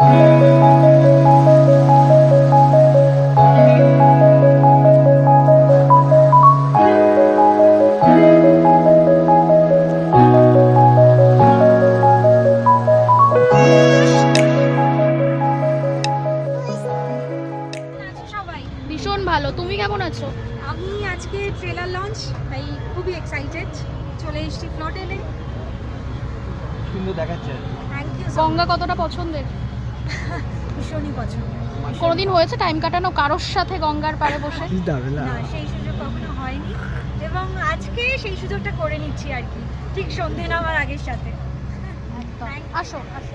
ভীষণ ভালো। তুমি কেমন আছো? আমি আজকে ট্রেলার লঞ্চ তাই খুবই এক্সাইটেড চলে এসেছি ফ্লোটেলে সুন্দর দেখাচ্ছে। থ্যাংক ইউ গঙ্গা কতটা পছন্দের? ভীষণই পছন্দ। কোনোদিন হয়েছে টাইম কাটানো কারোর সাথে গঙ্গার পাড়ে বসে? না সেই সুযোগ কখনো হয়নি। এবং আজকে সেই সুযোগটা করে নিচ্ছি আর কি। ঠিক সন্ধে নামার আগের সাথে। আসো আসো।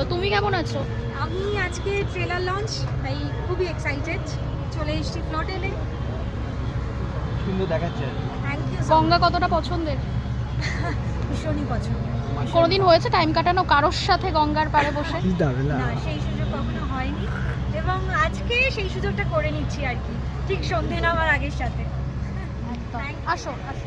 ভালো। তুমি কেমন আছো? আমি আজকে ট্রেলার লঞ্চ তাই খুবই এক্সাইটেড চলে এসেছি ফ্লোটেলে সুন্দর দেখাচ্ছে। থ্যাংক ইউ গঙ্গা কতটা পছন্দের? ভীষণই পছন্দ। কোনোদিন হয়েছে টাইম কাটানো কারোর সাথে গঙ্গার পাড়ে বসে? না সেই সুযোগ কখনো হয়নি। এবং আজকে সেই সুযোগটা করে নিচ্ছি আর কি। ঠিক সন্ধে নামার আগের সাথে। আসো আসো।